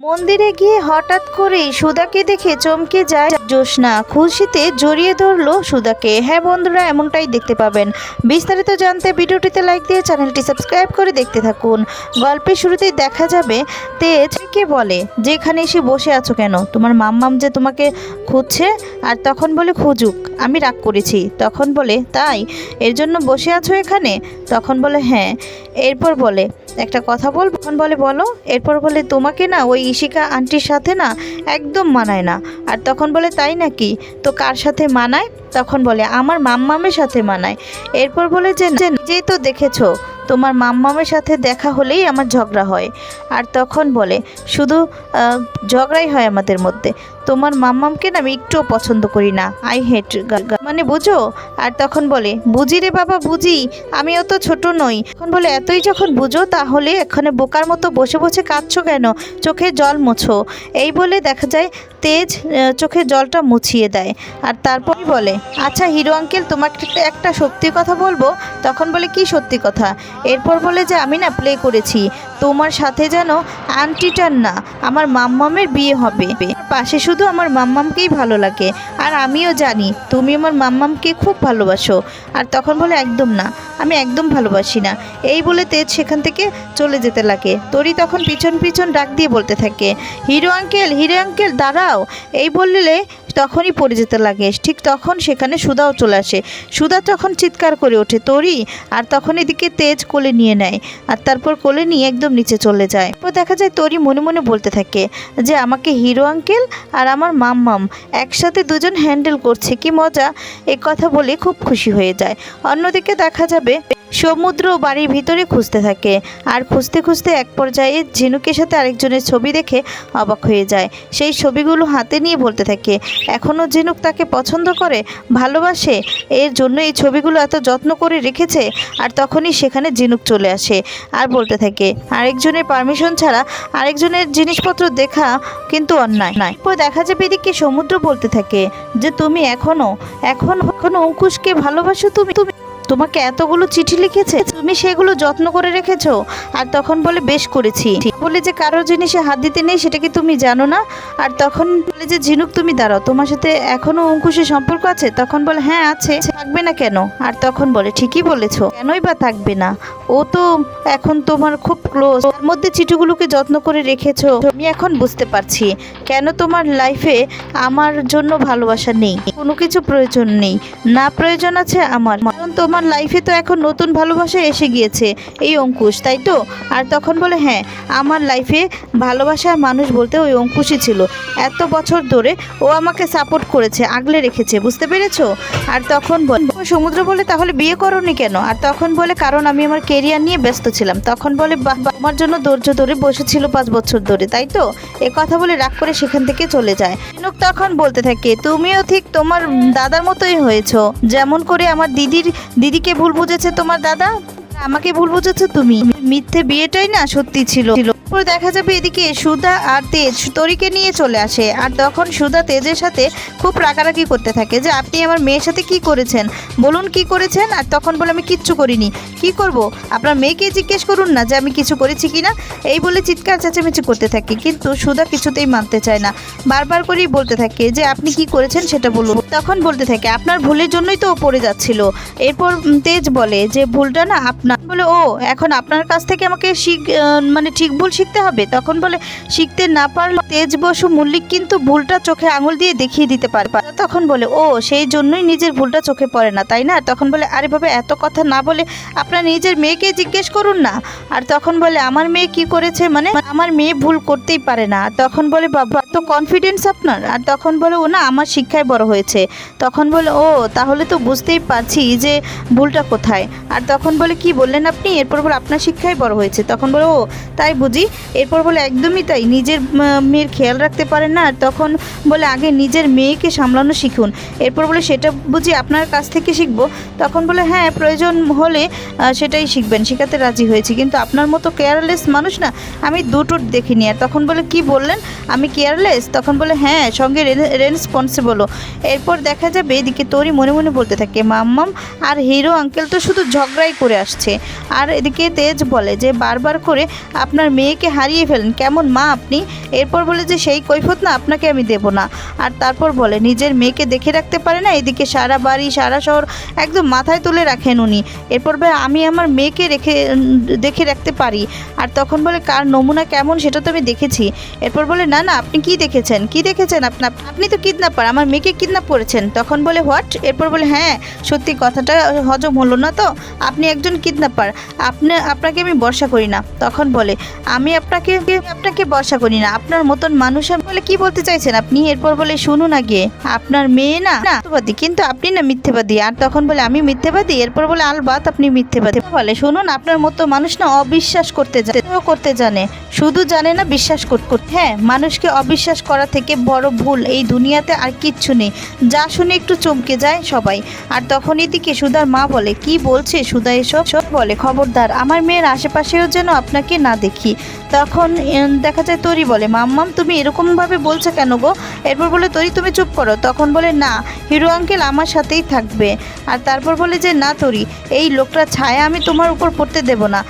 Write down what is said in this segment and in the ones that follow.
মন্দিরে গিয়ে হঠাৎ করেই সুদাকে দেখে চমকে যায় জোসনা খুশিতে জড়িয়ে ধরলো সুদাকে হ্যাঁ বন্ধুরা, এমনটাই দেখতে পাবেন। বিস্তারিত জানতে ভিডিওটিতে লাইক দিয়ে চ্যানেলটি সাবস্ক্রাইব করে দেখতে থাকুন। গল্পের শুরুতেই দেখা যাবে, তেজ কে বলে? যে এখানে এসে বসে আছো কেন? তোমার মাম্মাম যে তোমাকে খুঁজছে, আর তখন বলে খুঁজুক, আমি রাগ করেছি। তখন বলে, তাই? এর জন্য বসে আছো এখানে? তখন বলে হ্যাঁ। এরপর বলে একটা কথা বল তখন বলে, বলো। এরপর বলে, তোমাকে না, ওই ইশিকা আন্টির সাথে না একদম মানায় না। আর তখন বলে, তাই নাকি? তো কার সাথে মানায়? তখন বলে, আমার মাম্মামের সাথে মানায়। এরপর বলে যে যে নিজেই তো দেখেছ। তোমার মাম্মামের সাথে দেখা হলেই আমার ঝগড়া হয়। আর তখন বলে, শুধু ঝগড়াই হয় আমাদের মধ্যে। তোমার মাম্মামকে না আমি একটুও পছন্দ করি না। আই হেট মানে বুঝো? আর তখন বলে, বুঝি রে বাবা, বুঝি। আমি অত ছোট নই। তখন বলে, এতই যখন বুঝো, তাহলে এখানে বোকার মতো বসে বসে কাঁদছো কেন? চোখে জল মোছো। এই বলে দেখা যায়, তেজ চোখে জলটা মুছিয়ে দেয়। আর তারপরই বলে আচ্ছা হিরো আঙ্কেল, তোমাকে একটা সত্যি কথা বলব? তখন বলে, কি সত্যি কথা? এরপর বলে যে, আমি না প্লে করেছি। তোমার সাথে যেন আন্টিটার না, আমার মাম্মামের বিয়ে হবে। পাশে শুধু আমার মাম্মামকেই ভালো লাগে। আর আমিও জানি, তুমি আমার মাম্মামকে খুব ভালোবাসো। আর তখন বলে, একদম না, আমি একদম ভালোবাসি না। এই বলে তেজ সেখান থেকে চলে যেতে লাগে। তরি তখন পিছন পিছন ডাক দিয়ে বলতে থাকে, হিরো আঙ্কেল হিরো আঙ্কেল, দাঁড়াও। এই বললে তখনই পড়ে যেতে লাগে। ঠিক তখন সেখানে সুদাও চলে আসে। সুদা তখন চিৎকার করে ওঠে তোরই আর তখন এদিকে তেজ কোলে নিয়ে নেয় আর তারপর কোলে নিয়ে একদম নিচে চলে যায়। তো দেখা যায় তোরই মনে মনে বলতে থাকে যে, আমাকে হিরো আঙ্কেল আর আমার মাম্মাম একসাথে দুজন হ্যান্ডেল করছে, কি মজা! এ কথা বলে খুব খুশি হয়ে যায়। অন্যদিকে দেখা যাবে সমুদ্র বাড়ির ভিতরে খুঁজতে থাকে। আর খুঁজতে খুঁজতে এক পর্যায়ে ঝিনুকের সাথে আরেকজনের ছবি দেখে অবাক হয়ে যায়। সেই ছবিগুলো হাতে নিয়ে বলতে থাকে এখনও ঝিনুক তাকে পছন্দ করে? ভালোবাসে? এর জন্য এই ছবিগুলো এত যত্ন করে রেখেছে? আর তখনই সেখানে ঝিনুক চলে আসে আর বলতে থাকে, আরেকজনের পারমিশন ছাড়া আরেকজনের জিনিসপত্র দেখা কিন্তু অন্যায় নয়। তো দেখা যাবে এদিকে সমুদ্র বলতে থাকে, যে তুমি এখনও, এখন, এখনও অঙ্কুশকে ভালোবাসো তুমি তুমি তোমাকে এতগুলো চিঠি লিখেছে? তুমি সেগুলো যত্ন করে রেখেছো? আর তখন বলে, বেশ করেছি। বলে যে, কারও জিনিসে হাত দিতে নেই, সেটা কি তুমি জানো না? আর তখন বলে যে, ঝিনুক, তুমি দাঁড়াও, তোমার সাথে এখনও অঙ্কুশের সম্পর্ক আছে? তখন বলে হ্যাঁ আছে। থাকবে না কেন? আর তখন বলে, ঠিকই বলেছ। কেনই বা থাকবে না? ও তো এখন তোমার খুব ক্লোজ ওর মধ্যে চিঠিগুলোকে যত্ন করে রেখেছো। আমি এখন বুঝতে পারছি। কেন তোমার লাইফে আমার জন্য ভালোবাসা নেই? কোনো কিছু প্রয়োজন নেই। না প্রয়োজন আছে আমার। কারণ তোমার লাইফে তো এখন নতুন ভালোবাসা এসে গিয়েছে, এই অঙ্কুশ, তাই তো? আর তখন বলে হ্যাঁ আমার লাইফে ভালোবাসার মানুষ বলতে ওই অঙ্কুশই ছিল। এত বছর ধরে ও আমাকে সাপোর্ট করেছে, আগলে রেখেছে, বুঝতে পেরেছ? আর তখন বল সমুদ্র বলে তাহলে বিয়ে করনি কেন? আর তখন বলে, কারণ আমি আমার কেরিয়ার নিয়ে ব্যস্ত ছিলাম। তখন বলে আমার জন্য ধৈর্য ধরে বসেছিল পাঁচ বছর ধরে, তাই তো? এ কথা বলে রাগ করে সেখান থেকে চলে যায়। তখন বলতে থাকে, তুমিও ঠিক তোমার দাদার মতোই হয়েছো। যেমন করে আমার দিদির, দিদিকে ভুল বুঝেছে তোমার দাদা, আমাকে ভুল বুঝেছ তুমি। মিথ্যে বিয়েটাই না সত্যি ছিল। তারপর দেখা যাবে এদিকে সুধা আর তেজ তরিকে নিয়ে চলে আসে। আর তখন সুধা তেজের সাথে খুব রাগারাগি করতে থাকে যে, আপনি আমার মেয়ের সাথে কি করেছেন? বলুন কি করেছেন? আর তখন বলে, আমি কিচ্ছু করিনি। কি করব? আপনার মেয়েকে জিজ্ঞেস করুন না যে, আমি কিছু করেছি কিনা এই বলে চিৎকার চেঁচামেচি করতে থাকে। কিন্তু সুধা কিছুতেই মানতে চায় না। বারবার করেই বলতে থাকে যে, আপনি কি করেছেন সেটা বলুন। তখন বলতে থাকে, আপনার ভুলের জন্যই তো ও পড়ে যাচ্ছিল। এরপর তেজ বলে যে, ভুলটা না আপনার বলে, ও, এখন আপনার কাছ থেকে আমাকে মানে ঠিক ভুল শিখতে হবে। তখন বলে, শিখতে না পারলে তেজ বসু মল্লিক কিন্তু ভুলটা চোখে আঙুল দিয়ে দেখিয়ে দিতে পারে তখন বলে, ও, সেই জন্যই নিজের ভুলটা চোখে পড়ে না, তাই না? তখন বলে, আরে বাবা, এত কথা না বলে আপনার নিজের মেয়েকে জিজ্ঞেস করুন না। আর তখন বলে, আমার মেয়ে কি করেছে? মানে আমার মেয়ে ভুল করতেই পারে না। তখন বলে, বাবা তো কনফিডেন্স আপনার? আর তখন বলে, ও না, আমার শিক্ষায় বড় হয়েছে। তখন বলে, ও, তাহলে তো বুঝতেই পারছি যে ভুলটা কোথায়। আর তখন বলে, কি বললেন আপনি? এরপর বলে, আপনার শিক্ষায় বড় হয়েছে। তখন বলে, ও, তাই বুঝি? এরপর বলে, একদমই তাই। নিজের মেয়ের খেয়াল রাখতে পারেন না। তখন বলে, আগে নিজের মেয়েকে সামলানো শিখুন। এরপর বলে, সেটা বুঝি আপনার কাছ থেকে শিখব? তখন বলে হ্যাঁ প্রয়োজন হলে সেটাই শিখবেন। শেখাতে রাজি হয়েছি। কিন্তু আপনার মতো কেয়ারলেস মানুষ না, আমি দুটো দেখিনি। আর তখন বলে, কি বললেন? আমি কেয়ারলেস তখন বলে হ্যাঁ সঙ্গে রেসপন্সিবলও এরপর দেখা যাবে, এদিকে তোরই মনে মনে বলতে থাকে, মাম্মাম, আর হিরো আঙ্কেল তো শুধু ঝগড়াই করে আসছে। আর এদিকে তেজ বলে যে, বারবার করে আপনার মেয়ে মেয়েকে হারিয়ে ফেলেন। কেমন মা আপনি? এরপর বলে যে, সেই কৈফত না, আপনাকে আমি দেব না। আর তারপর বলে, নিজের মেয়েকে দেখে রাখতে পারে না? এদিকে সারা বাড়ি, সারা শহর একদম মাথায় তুলে রাখেন উনি। এরপর বলে, আমি আমার মেয়েকে রেখে, দেখে রাখতে পারি। আর তখন বলে, কার নমুনা কেমন, সেটা তো আমি দেখেছি। এরপর বলে, না না, আপনি কি দেখেছেন? কি দেখেছেন? আপনার আপনি তো কিডন্যাপার, আমার মেয়েকে কিডন্যাপ করেছেন। তখন বলে, হোয়াট? এরপর বলে হ্যাঁ সত্যি কথাটা হজম হলো না তো। আপনি একজন কিডন্যাপার। আপনি, আপনাকে আমি ভরসা করি না। তখন বলে, আমি আপনাকে আপনাকে ভরসা করি না। আপনার মতন মানুষ বলে কি বলতে চাইছেন আপনি? এরপর বলে, শুনুন আগে, আপনার মেয়ে না কিন্তু আপনি না মিথ্যেবাদী। আর তখন বলে, আমি মিথ্যেবাদী? এরপর বলে, আলবাত, আপনি মিথ্যেবাদী। বলে, শুনুন, আপনার মতো মানুষ না অবিশ্বাস করতে জানে করতে জানে। শুধু জানে না, বিশ্বাস করতে করতে। হ্যাঁ মানুষকে অবিশ্বাস করা থেকে বড় ভুল এই দুনিয়াতে আর কিচ্ছু নেই। যা শুনে একটু চমকে যায় সবাই। আর তখন এদিকে সুধার মা বলে, কি বলছে সুধা এসব? সব বলে, খবরদার, আমার মেয়ের আশেপাশেও যেন আপনাকে না দেখি। তখন দেখা যায় তরি বলে, মাম্মাম, তুমি এরকমভাবে বলছো কেন গো? এরপর বলে, তরি, তুমি চুপ করো। তখন বলে, না, হিরো আঙ্কেল আমার সাথেই থাকবে। আর তারপর বলে যে, না তরি, এই লোকটার ছায়া আমি তোমার উপর পড়তে দেব না।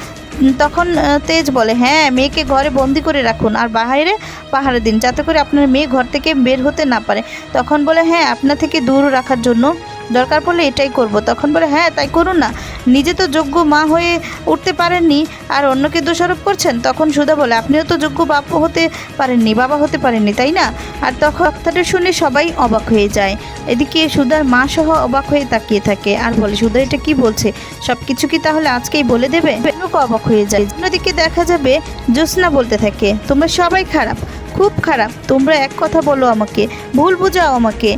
তখন তেজ বলে হ্যাঁ মেয়েকে ঘরে বন্দি করে রাখুন, আর বাইরে পাহাড়ে দিন, যাতে করে আপনার মেয়ে ঘর থেকে বের হতে না পারে। তখন বলে হ্যাঁ আপনার থেকে দূর রাখার জন্য। দরকার পড়লে এটাই করব। তখন বলে হ্যাঁ তাই করুন না। নিজে তো যোগ্য মা হয়ে উঠতে পারেননি আর অন্যকে দোষারোপ করছেন, তখন সুধা বলে, আপনিও তো যোগ্য বাপ হতে পারেননি, বাবা হতে পারেননি, তাই না? আর তখন কথাটা শুনে সবাই অবাক হয়ে যায়। এদিকে সুধার মা সহ অবাক হয়ে তাকিয়ে থাকে আর বলে, সুধা, এটা কি বলছে? সব কিছু কি তাহলে আজকেই বলে দেবে? অবাক হয়ে যায়। অন্যদিকে দেখা যাবে, জ্যোৎস্না বলতে থাকে, তোমরা সবাই খারাপ। খুব খারাপ। তোমরা এক কথা বলো আমাকে। ভুল বুঝাও আমাকে।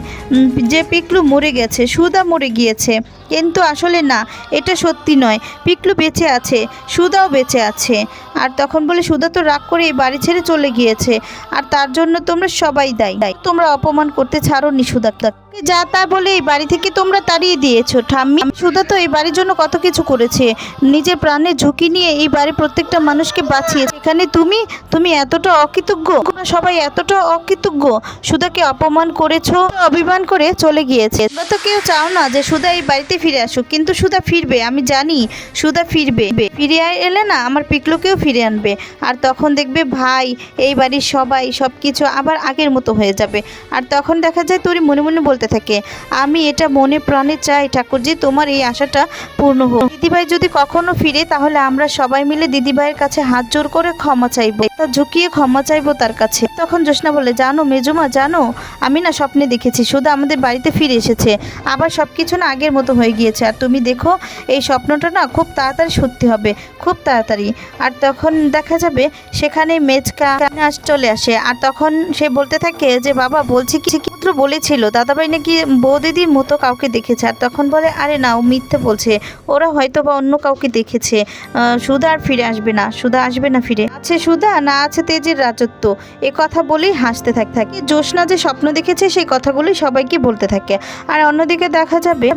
যে পিকলু মরে গেছে, সুদা মরে গিয়েছে। কিন্তু আসলে না, এটা সত্যি নয়। পিকলু বেঁচে আছে সুদাও বেঁচে আছে। আর তখন বলে সুদা তো রাগ করে এই বাড়ি ছেড়ে চলে গিয়েছে। আর তার জন্য তোমরা সবাই দায়ী। তোমরা অপমান করতে ছাড়োনি সুদাকে যা তা বলে এই বাড়ি থেকে তোমরা তাড়িয়ে দিয়েছ, ঠাম্মি। সুদা তো এই বাড়ির জন্য কত কিছু করেছে। নিজের প্রাণের ঝুঁকি নিয়ে এই বাড়ির প্রত্যেকটা মানুষকে বাঁচিয়েছে। এখানে তুমি তুমি এতটা অকৃতজ্ঞ। সবাই এতটা অকৃতজ্ঞ। সুদাকে অপমান করেছ, অভিমান করে চলে গিয়েছে। তো কেউ চাও না যে সুদা এই বাড়িতে ফিরে আসুক, কিন্তু সুদা ফিরবে, আমি জানি সুদা ফিরবে। ফিরে এলে না আমার পিকলুকেও ফিরে আনবে। আর তখন দেখবে ভাই, এই বাড়ির সবাই সব কিছু আবার আগের মতো হয়ে যাবে। আর তখন দেখা যায় তোরই মনে মনে বলতে থাকে, আমি এটা মনে প্রাণে চাই ঠাকুরজি, তোমার এই আশাটা পূর্ণ হোক। দিদিভাই যদি কখনো ফিরে, তাহলে আমরা সবাই মিলে দিদিভাইয়ের কাছে হাত জোর করে ক্ষমা চাইব। তা ঝুঁকিয়ে ক্ষমা চাইব তার কাছে। তখন জোসনা বলে, জানো মেজুমা, জানো, আমি না স্বপ্নে দেখেছি শুধু আমাদের বাড়িতে ফিরে এসেছে। আবার সব কিছু না আগের মতো হয়ে গিয়েছে। আর তুমি দেখো, এই স্বপ্নটা না খুব তাড়াতাড়ি সত্যি হবে, খুব তাড়াতাড়ি। আর তখন দেখা যাবে সেখানে মেজকা আস চলে আসে। আর তখন সে বলতে থাকে যে, বাবা, বলছি কি পুত্র বলেছিল? দাদাভাই নাকি বৌদিদির মতো কাউকে দেখেছে? আর তখন বলে, আরে না, ও মিথ্যে বলছে। ওরা হয়তো বা অন্য কাউকে দেখেছে। সুধা আর ফিরে আসবে না, সুধা আসবে না ফিরে। আছে সুধা, না আছে তেজের রাজত্ব। এ কথা বলেই হাসতে থাকে থাকে। জোসনা যে স্বপ্ন দেখেছে, সেই কথাগুলোই সবাইকে বলতে থাকে। আর অন্যদিকে দেখা যাবে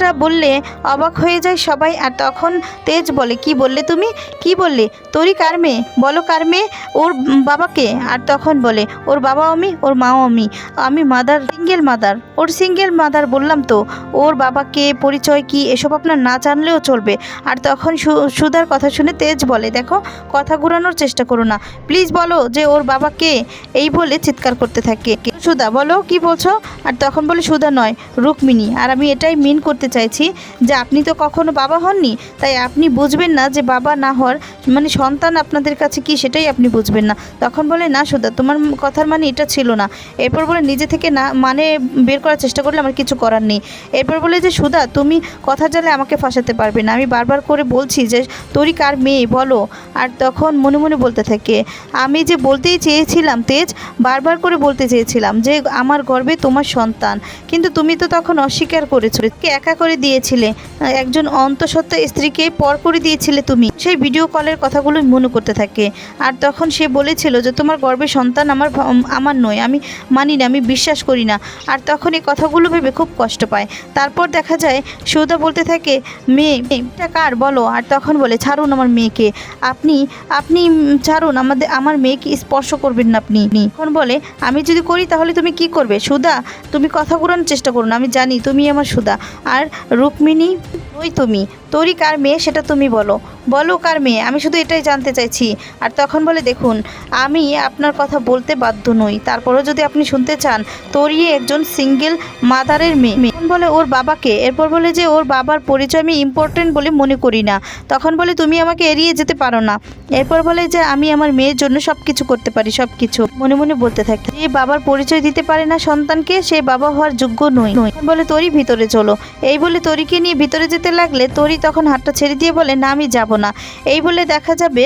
তা কথাটা বললে অবাক হয়ে যায় সবাই, আর তখন তেজ বলে, কি বললে তুমি? কি বললে? তোরই কার মেয়ে? বলো কার মেয়ে? ওর বাবাকে? আর তখন বলে, ওর বাবা আমি, ওর মাও আমি। আমি মাদার সিঙ্গেল মাদার ওর সিঙ্গেল মাদার বললাম তো, ওর বাবাকে, পরিচয় কি, এসব আপনার না জানলেও চলবে। আর তখন সু- সুধার কথা শুনে তেজ বলে, দেখো, কথা ঘুরানোর চেষ্টা করো না। প্লিজ বলো যে ওর বাবাকে এই বলে চিৎকার করতে থাকে। সুধা, বলো, কি বলছো? আর তখন বলে, সুধা নয়, রুক্মিণী। আর আমি এটাই মিন করতে চাইছি যে আপনি তো কখনো বাবা হননি, তাই আপনি বুঝবেন না যে বাবা না হওয়ার মানে সন্তান আপনাদের কাছে কি সেটাই আপনি বুঝবেন না। তখন বলে, না সুধা, তোমার কথার মানে এটা ছিল না। এরপর বলে, নিজে থেকে না মানে বের করার চেষ্টা করলে আমার কিছু করার নেই। এরপর বলে যে, সুধা, তুমি কথা জালে আমাকে ফাঁসাতে পারবে না। আমি বারবার করে বলছি যে, তোরই কার মেয়ে, বলো। আর তখন মনে মনে বলতে থাকে, আমি যে বলতেই চেয়েছিলাম তেজ, বারবার করে বলতে চেয়েছিলাম যে, আমার গর্বে তোমার সন্তান। কিন্তু তুমি তো তখন অস্বীকার করেছ কে একা করে দিয়েছিলে। একজন অন্তঃসত্ত্বা স্ত্রীকে পর করে দিয়েছিলে তুমি। সেই ভিডিও কলের কথাগুলো মনে করতে থাকে। আর তখন সে বলেছিল যে, তোমার গর্বে সন্তান আমার আমার নয়। আমি মানি না, আমি বিশ্বাস করি না। আর তখন এই কথাগুলো ভেবে খুব কষ্ট পায়। তারপর দেখা যায়, সৌদা বলতে থাকে, মেয়ে এটা কার? বলো। আর তখন বলে, ছাড়ুন আমার মেয়েকে। আপনি আপনি ছাড়ুন। আমাদের, আমার মেয়েকে স্পর্শ করবেন না আপনি। এখন বলে, আমি যদি করি তাহলে তুমি কি করবে? সুধা তুমি কথা ঘুরানোর চেষ্টা করুন আমি জানি তুমি আমার সুধা আর রুক্মিণী ও ওই তুমি। তোরই কার মেয়ে সেটা তুমি বলো। বলো কার মেয়ে, আমি শুধু এটাই জানতে চাইছি। আর তখন বলে, দেখুন, আমি আপনার কথা বলতে বাধ্য নই। তারপরেও যদি আপনি শুনতে চান তোরই একজন সিঙ্গেল মাদারের মেয়ে। বলে, ওর বাবাকে? এরপর বলে যে, ওর বাবার পরিচয় আমি ইম্পর্টেন্ট বলে মনে করি না। তখন বলে, তুমি আমাকে এড়িয়ে যেতে পারো না। এরপর বলে যে, আমি আমার মেয়ের জন্য সব কিছু করতে পারি সব কিছু মনে মনে বলতে থাকি। যে বাবার পরিচয় দিতে পারে না সন্তানকে, সে বাবা হওয়ার যোগ্য নই। বলে তোরই ভিতরে চলো। এই বলে তরিকে নিয়ে ভিতরে যেতে লাগলে তরি তখন হাতটা ছেড়ে দিয়ে বলে, না, আমি যাব না। এই বলে দেখা যাবে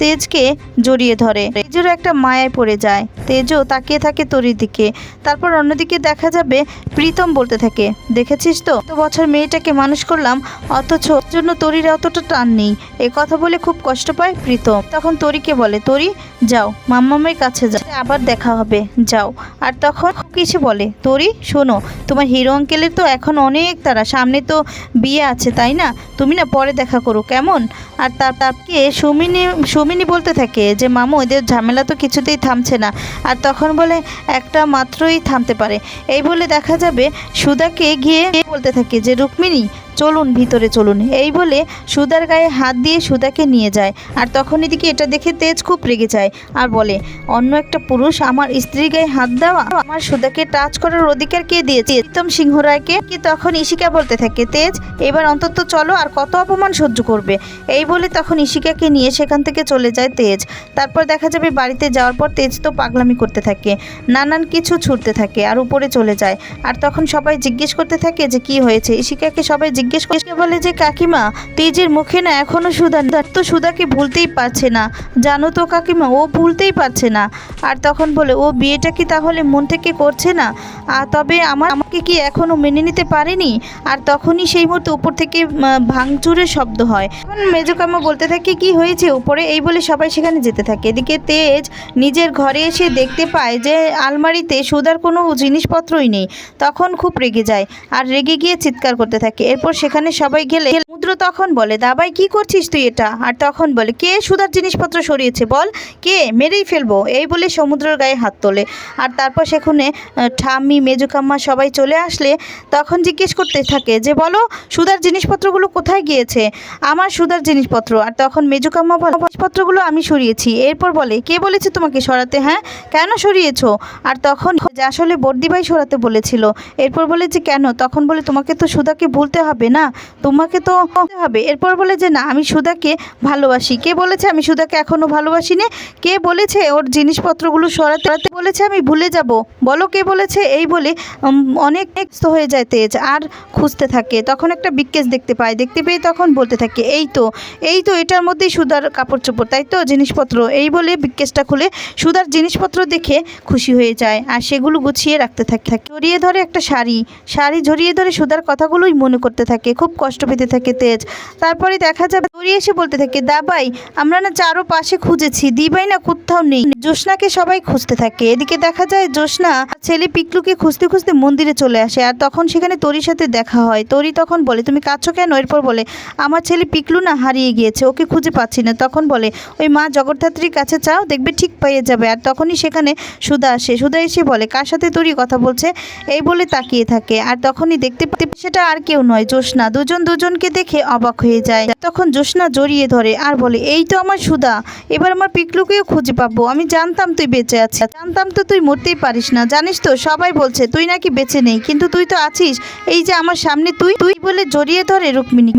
তেজকে জড়িয়ে ধরে। তেজেরও একটা মায়ায় পড়ে যায়। তেজও তাকিয়ে থাকে তরির দিকে। তারপর অন্যদিকে দেখা যাবে, প্রীতম বলতে থাকে, দেখেছিস তো, এত বছর মেয়েটাকে মানুষ করলাম, অথচ জন্য তরির অতটা টান নেই। এ কথা বলে খুব কষ্ট পায় প্রীতম। তখন তরিকে বলে, তরি, যাও, মাম্মামের কাছে যাও আবার দেখা হবে, যাও। আর তখন কিছু বলে, তরি, শোনো, তোমার হিরো আঙ্কেলের তো এখন অনেক তারা, সামনে তো বিয়ে আছে, তাই না? তুমি না পরে দেখা করো, কেমন? আর তার তাপকে সুমিনি সুমিনি বলতে থাকে যে, মামু, এদের ঝামেলা তো কিছুতেই থামছে না। আর তখন বলে, একটা মাত্রই থামতে পারে। এই বলে দেখা যাবে সুদাকে গিয়ে বলতে থাকে যে, রুক্মিণী চলুন, ভিতরে চলুন। এই বলে সুদার গায়ে হাত দিয়ে সুদাকে নিয়ে যায় আর তখন এদিকে এটা দেখে তেজ খুব রেগে যায় আর বলে, অন্য একটা পুরুষ আমার স্ত্রীর গায়ে হাত দেওয়া? আমার সুদাকে টাচ করার অধিকার কে দিয়েছে? প্রীতম সিংহ রায়কে কি তখন ইশিকা বলতে থাকে? তেজ, এবার অন্তত চলো আর কত অপমান সহ্য করবে? এই বলে তখন ইশিকাকে নিয়ে সেখান থেকে চলে যায় তেজ। তারপর দেখা যাবে বাড়িতে যাওয়ার পর তেজ তো পাগলামি করতে থাকে, নানান কিছু ছুটতে থাকে আর উপরে চলে যায়। আর তখন সবাই জিজ্ঞেস করতে থাকে যে, কি হয়েছে? ইশিকাকে সবাই জিজ্ঞেস করে বলে যে, কাকিমা, তেজের মুখে না এখনও সুধা তো সুধাকে ভুলতেই পারছে না। জানো তো কাকিমা, ও ভুলতেই পারছে না। আর তখন বলে, ও বিয়েটা কি তাহলে মন থেকে করছে না? আর তবে আমার, আমাকে কি এখনও মেনে নিতে পারেনি? আর তখনই সেই মুহূর্তে উপর থেকে ভাঙচুরের শব্দ হয়। তখন মেজকামা বলতে থাকে, কি হয়েছে উপরে? এই বলে সবাই সেখানে যেতে থাকে। এদিকে তেজ নিজের ঘরে এসে দেখতে পায় যে, আলমারিতে সুদার কোনো জিনিসপত্রই নেই। তখন খুব রেগে যায়। আর রেগে গিয়ে চিৎকার করতে থাকে। এরপর সেখানে সবাই গেলে সমুদ্র তখন বলে, দাবাই, কি করছিস তুই এটা? আর তখন বলে, কে সুদার জিনিসপত্র সরিয়েছে বল? কে? মেরেই ফেলব। এই বলে সমুদ্রের গায়ে হাত তোলে। আর তারপর সেখানে ঠাম্মি মেজুকাম্মা সবাই চলে আসলে তখন জিজ্ঞেস করতে থাকে যে, বলো সুদার জিনিসপত্রগুলো কোথায় গিয়েছে? আমার সুদার জিনিসপত্র। আর তখন মেজুকাম্মা বলে, জিনিসপত্রগুলো আমি সরিয়েছি। এরপর বলে, কে বলেছে তোমাকে সরাতে হ্যাঁ? কেন সরিয়েছো? আর তখন যে আসলে বর্দিভাই সরাতে বলেছিল, এরপর বলে যে, কেন? তখন বলে, তোমাকে তো সুদাকে ভুলতে হবে। না? তোমাকে তো হবে। এরপর বলে যে, না, আমি সুদাকে ভালোবাসি। কে বলেছে, আমি সুদাকে এখনও ভালোবাসি নে কে বলেছে, ওর জিনিসপত্রগুলো সরাতে বলেছে, আমি ভুলে যাব। বলো কে বলেছে, এই বলে অনেক ব্যস্ত হয়ে যায় তেজ, আর খুঁজতে থাকে। তখন একটা বিকেস দেখতে পায়। দেখতে পেয়ে তখন বলতে থাকে, এই তো এই তো, এটার মধ্যেই সুদার কাপড় চোপড় তাই তো, জিনিসপত্র। এই বলে বিকেসটা খুলে সুদার জিনিসপত্র দেখে খুশি হয়ে যায়, আর সেগুলো গুছিয়ে রাখতে থাকে থাকে। জড়িয়ে ধরে একটা শাড়ি শাড়ি জড়িয়ে ধরে সুদার কথাগুলোই মনে করতে থাকে। খুব কষ্ট পেতে থাকে তেজ। তারপরে দেখা যাবে দৌড়িয়ে এসে বলতে থাকে দাবাই আমরা না চারো পাশে খুঁজেছি দিবাই না কোথাও নেই। জোসনাকে সবাই খুঁজতে থাকে। এদিকে দেখা যায় জোসনা ছেলে পিকলুকে খুঁজতে খুঁজতে মন্দিরে চলে আসে আর তখন সেখানে তরির সাথে দেখা হয়। তরি তখন বলে, তুমি কাঁদছো কেন? এরপর বলে, আমার ছেলে পিকলু না হারিয়ে গিয়েছে, ওকে খুঁজে পাচ্ছি না। তখন বলে, ওই মা জগদ্ধাত্রীর কাছে চাও, দেখবে ঠিক পেয়ে যাবে। আর তখনই সেখানে সুধা আসে। সুধা এসে বলে, কার সাথে তরি কথা বলছে? এই বলে তাকিয়ে থাকে। আর তখনই দেখতে সেটা আর কেউ নয়। জোসনা দুজন দুজনকে দেখে অবাক হয়ে যায়। তখন জোসনা জড়িয়ে ধরে আর বলে, এই তো আমার সুদা এবার আমার পিকলুকেও খুঁজে পাবো। আমি জানতাম তুই বেঁচে আছিস। জানতাম তো তুই মরতেই পারিস না। জানিস তো, সবাই বলছে, তুই নাকি বেঁচে নেই, কিন্তু তুই তো আছিস। এই যে আমার সামনে, তুই তুই বলে জড়িয়ে ধরে রুক্মিণী।